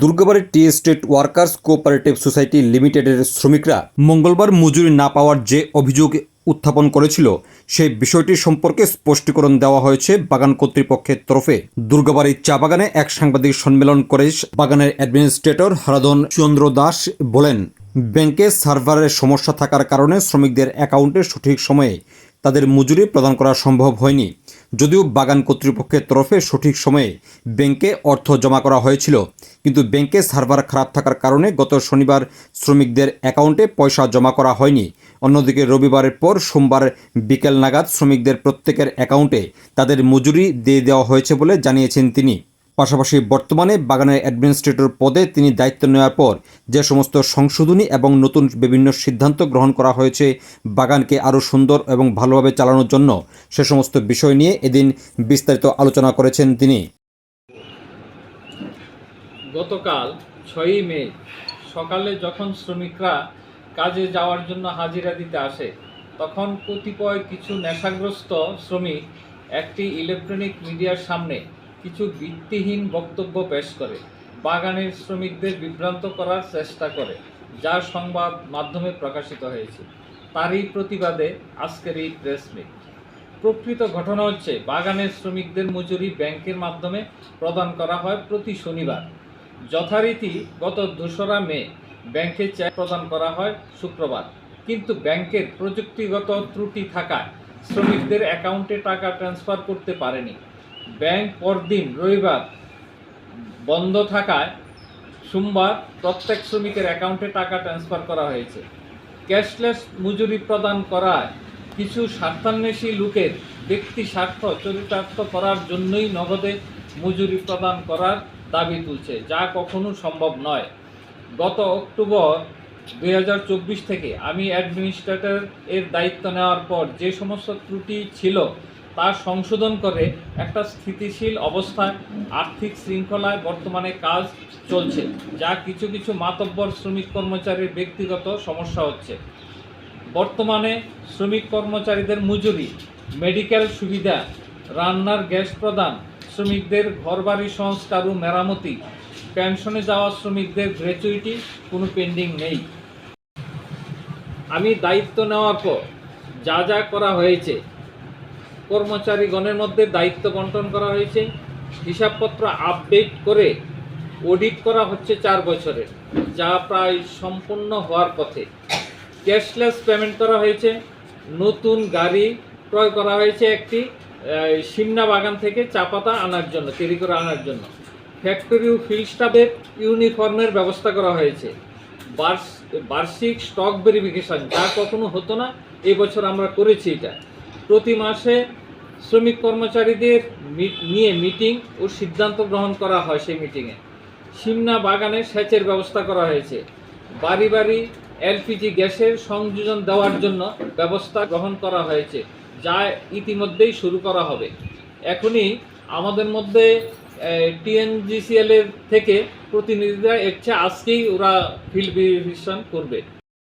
দুর্গাবাড়ির tea estate workers cooperative society লিমিটেডের শ্রমিকরা মঙ্গলবার মজুরি না পাওয়ার যে অভিযোগ উত্থাপন করেছিল, সেই বিষয়টি সম্পর্কে স্পষ্টীকরণ দেওয়া হয়েছে বাগান কর্তৃপক্ষের তরফে। দুর্গাবাড়ির চা বাগানে এক সাংবাদিক সম্মেলন করে বাগানের অ্যাডমিনিস্ট্রেটর হারাধন চন্দ্র দাস বলেন, ব্যাংকে সার্ভারের সমস্যা থাকার কারণে শ্রমিকদের অ্যাকাউন্টে সঠিক সময়ে তাদের মজুরি প্রদান করা সম্ভব হয়নি। যদিও বাগান কর্তৃপক্ষের তরফে সঠিক সময়ে ব্যাংকে অর্থ জমা করা হয়েছিল, কিন্তু ব্যাংকে সার্ভার খারাপ থাকার কারণে গত শনিবার শ্রমিকদের অ্যাকাউন্টে পয়সা জমা করা হয়নি। অন্যদিকে রবিবারের পর সোমবার বিকেল নাগাদ শ্রমিকদের প্রত্যেকের অ্যাকাউন্টে তাদের মজুরি দিয়ে দেওয়া হয়েছে বলে জানিয়েছেন তিনি। পাশাপাশি বর্তমানে বাগানের অ্যাডমিনিস্ট্রেটর পদে তিনি দায়িত্ব নেওয়ার পর যে সমস্ত সংশোধনী এবং নতুন বিভিন্ন সিদ্ধান্ত গ্রহণ করা হয়েছে, বাগানকে আরও সুন্দর এবং ভালোভাবে চালানোর জন্য সে সমস্ত বিষয় নিয়ে এদিন বিস্তারিত আলোচনা করেছেন তিনি। গতকাল ছয়ই মে, সকালে যখন শ্রমিকরা কাজে যাওয়ার জন্য হাজিরা দিতে আসে, তখন কতিপয় কিছু নেশাগ্রস্ত শ্রমিক একটি ইলেকট্রনিক মিডিয়ার সামনে কিছু ভিত্তিহীন বক্তব্য পেশ করে। বাগানের শ্রমিকদের বিভ্রান্ত করার চেষ্টা করে যা সংবাদ মাধ্যমে প্রকাশিত হয়েছে। তারই প্রতিবাদে আজকের এই প্রেস মিট। প্রকৃত ঘটনা হচ্ছে, বাগানের শ্রমিকদের মজুরি ব্যাংকের মাধ্যমে প্রদান করা হয় প্রতি শনিবার। যথারীতি গত দোসরা মে ব্যাংকে চেক প্রদান করা হয় শুক্রবার। কিন্তু ব্যাংকের প্রযুক্তিগত ত্রুটি থাকায় শ্রমিকদের অ্যাকাউন্টে টাকা ট্রান্সফার করতে পারেনি। ব্যাংক পরদিন রবিবার বন্ধ থাকায় সোমবার প্রত্যেক শ্রমিকের অ্যাকাউন্টে টাকা ট্রান্সফার করা হয়েছে। ক্যাশলেস মজুরি প্রদান করায় কিছু স্বার্থান্বেষী লোকের ব্যক্তি স্বার্থ চরিতার্থ করার জন্যই নগদে মজুরি প্রদান করার দাবি তুলছে, যা কখনো সম্ভব নয়। গত অক্টোবর দু হাজার চব্বিশ থেকে আমি অ্যাডমিনিস্ট্রেটর এর দায়িত্ব নেওয়ার পর যে সমস্ত ত্রুটি ছিল তা সংশোধন করে একটা স্থিতিশীল অবস্থায় আর্থিক শৃঙ্খলায় বর্তমানে কাজ চলছে, যা কিছু কিছু মাতব্বর শ্রমিক কর্মচারীর ব্যক্তিগত সমস্যা হচ্ছে। বর্তমানে শ্রমিক কর্মচারীদের মজুরি, মেডিকেল সুবিধা, রান্নার গ্যাস প্রদান, শ্রমিকদের ঘরবাড়ি সংস্কার ও মেরামতি, পেনশনে যাওয়া শ্রমিকদের গ্র্যাচুইটি, কোনো পেন্ডিং নেই। আমি দায়িত্ব নেওয়ার পর যা যা করা হয়েছে কর্মচারীগণের মধ্যে দায়িত্ব বন্টন করা হয়েছে। হিসাবপত্র আপডেট করে অডিট করা হচ্ছে চার বছরের, যা প্রায় সম্পূর্ণ হওয়ার পথে। ক্যাশলেস পেমেন্ট করা হয়েছে। নতুন গাড়ি ক্রয় করা হয়েছে একটি সিমনা বাগান থেকে চা পাতা আনার জন্য, তৈরি করে আনার জন্য। ফ্যাক্টরি ও ফিল্ড স্টাফের ইউনিফর্মের ব্যবস্থা করা হয়েছে। বার্ষ- বার্ষিক স্টক ভেরিফিকেশন, যা কখনো হতো না, এবছর আমরা করেছি এটা। প্রতি মাসে শ্রমিক কর্মচারীদের নিয়ে মিটিং ও সিদ্ধান্ত গ্রহণ করা হয় সেই মিটিংয়ে। সিমনা বাগানে সেচের ব্যবস্থা করা হয়েছে। বাড়ি বাড়ি এলপিজি গ্যাসের সংযোজন দেওয়ার জন্য ব্যবস্থা গ্রহণ করা হয়েছে, যা ইতিমধ্যেই শুরু করা হবে। এখনই আমাদের মধ্যে টিএনজিসিএল এর থেকে প্রতিনিধিরা এসছে, আজকেই ওরা ফিল্ড ভেরিফিকেশন করবে।